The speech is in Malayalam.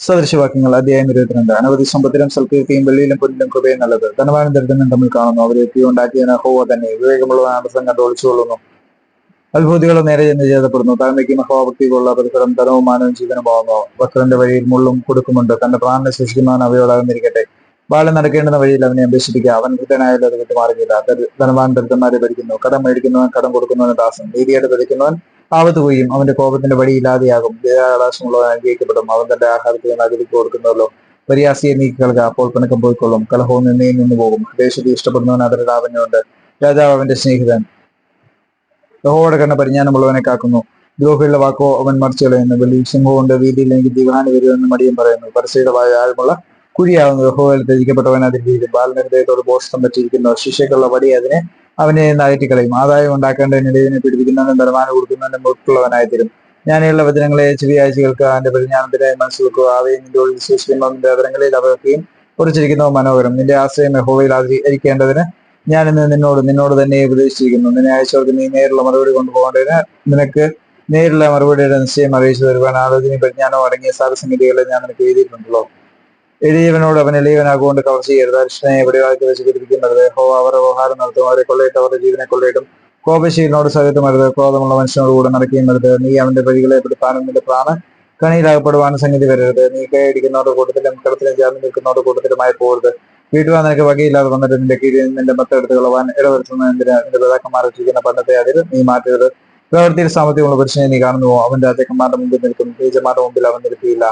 സദൃശവാക്യങ്ങൾ അധ്യായം ഇരുപത്തിരണ്ട്. അനവധി സമ്പത്തിലും സൽക്കീർത്തിയും വെള്ളിയിലും പൊന്നിലും കൃപയും നല്ലത്. ധനവാനും ദരിദ്രനും തമ്മിൽ കാണുന്നു. അവരെ ഉണ്ടാക്കിയതിന് ഹോവ തന്നെ. വിവേകമുള്ള അർത്ഥം കണ്ട് ഒളിച്ചുകൊള്ളുന്നു അത്ഭുതികളും നേരെ ചെന്ന് ചെയ്തപ്പെടുന്നു. താഴ്മയ്ക്ക് മഹാഭക്തിക്കുള്ള പരിസരം ധനവും മാനവും ജീവനും പോകുന്നു ഭക്തന്റെ വഴിയിൽ മുള്ളും കൊടുക്കുമുണ്ട്. തന്റെ പ്രാണനെ സൂക്ഷിക്കുന്നവൻ അവയോടാകുന്നിരിക്കട്ടെ. ബാലൻ നടക്കേണ്ടുന്ന വഴിയിൽ അവനെ അപേക്ഷിപ്പിക്കുക അവൻ കൃത്യനായാലും അത് വിട്ടുമാറുകയില്ല ധനവാൻ ദരിദ്രന്മാരെ ഭരിക്കുന്നു. കടം മേടിക്കുന്നവൻ കടം കൊടുക്കുന്നവന് ദാസൻ. നീതിയായിട്ട് ഭരിക്കുന്നവൻ ആപത്ത് അവന്റെ കോപത്തിന്റെ വഴി ഇല്ലാതെയാകും ദയാവകാശമുള്ളവൻ അനുഗ്രഹിക്കപ്പെടും. അവൻ തന്റെ ആഹാരത്തിൽ അതിലേക്ക് കൊടുക്കുന്നവല്ലോ പരിയാസിയെ നീക്കി അപ്പോൾ പിണക്കം പോയിക്കൊള്ളും. കലഹവും നിന്നേ നിന്ന് പോകും. ദേശത്തെ ഇഷ്ടപ്പെടുന്നവൻ അതിന്റെ ലാഭന്യമുണ്ട് രാജാവ് അവന്റെ സ്നേഹിതൻ. ലഹോടെ കണ്ണ പരിജ്ഞാനമുള്ളവനെ കാക്കുന്നു. ദ്രോഹിയുടെ വാക്കോ അവൻ മറിച്ചു കളയുന്നു. വലിയ സിംഹം കൊണ്ട് വീതിയിൽ എനിക്ക് ദിവഹാനി വരുമെന്ന് മടിയും പറയുന്നു. പരസ്യയുടെ ആഴമുള്ള കുഴിയാകുന്നു. ലഹോയിൽ ത്യജിക്കപ്പെട്ടവൻ അതിൽ വീഴും. ബോഷ്ടം പറ്റിയിരിക്കുന്നു. ശിഷ്യക്കുള്ള വടി അതിനെ അവനെ അകറ്റിക്കളയും ആദായം ഉണ്ടാക്കേണ്ടതിന് ഇതിനെ പിടിപ്പിക്കുന്നവനും ബലമാനം കൊടുക്കുന്നവനും മുട്ടുള്ളവനായി തരും ഞാനുള്ള വചനങ്ങളെ ചെവിയാഴ്ചകൾക്ക് അവന്റെ പരിജ്ഞാനത്തിനായി മനസ്സിലാക്കുക അവയെ നിന്റെ ഉള്ളിൽ വിശ്വസിക്കുന്നവന്റെ അവരങ്ങളിൽ അവർക്കുകയും കുറിച്ചിരിക്കുന്നവ മനോഹരം. നിന്റെ ആശ്രയം യഹോവയിൽ ആചരിക്കേണ്ടതിന് ഇന്ന് നിന്നോട് നിന്നോട് തന്നെ ഉപദേശിച്ചിരിക്കുന്നു. നിന്നെ അയച്ചവർക്ക് നീ നേരിലുള്ള മറുപടി കൊണ്ടുപോകേണ്ടതിന് നിനക്ക് നേരിലുള്ള മറുപടിയുടെ നിശ്ചയം അറിയിച്ചു തരുവാൻ ആലോചനയും പരിജ്ഞാനവും അടങ്ങിയ സാരസംഗതികളെ ഞാൻ നിനക്ക് എഴുതിയിട്ടുണ്ടല്ലോ. എളിയവനോട് അവൻ എളിയവനാകൊണ്ട് കവർ ചെയ്യരുത്. അരിഷ്ടനെ എവിടെയാക്കി വെച്ച് പിടിപ്പിക്കുന്നത് ഹോ അവർ വ്യവഹാരം നടത്തും. അവരെ കൊള്ളയിട്ട് അവരുടെ ജീവനെ കൊള്ളയിട്ടും. കോപശീലിനോട് സഹിതമരുത് ക്രോധമുള്ള മനുഷ്യനോട് കൂടെ നടക്കുകയും വരുത് നീ അവന്റെ വഴികളെ പിടിപ്പാനും നിന്റെ പ്രാണ കണിയിലാകപ്പെടുവാനും സംഗതി വരരുത്. നീ കൈയടിക്കുന്നവരുടെ കൂട്ടത്തിലും കടത്തിലും ചേർന്ന് നിൽക്കുന്നവരുടെ കൂട്ടത്തിലുമായി പോകരുത് വീട്ടുവാൻ നിനക്ക് വകയില്ലാതെ വന്നിട്ട് നിന്റെ കീഴിൽ നിന്റെ മത്തെടുത്ത് കളവാൻ ഇടവരുത്തുന്ന എന്തിനാ? നിന്റെ പിതാക്കന്മാർ വെച്ചിരിക്കുന്ന പണ്ടത്തെ അതിൽ നീ മാറ്റരുത്. പ്രവൃത്തിയിൽ സാമ്പത്തികമുള്ള പുരുഷനെ നീ കാണുന്നുവോ? അവന്റെ രാജാക്കന്മാരുടെ മുമ്പിൽ നിൽക്കും നീചന്മാരുടെ മുമ്പിൽ അവൻ നിൽക്കിയില്ല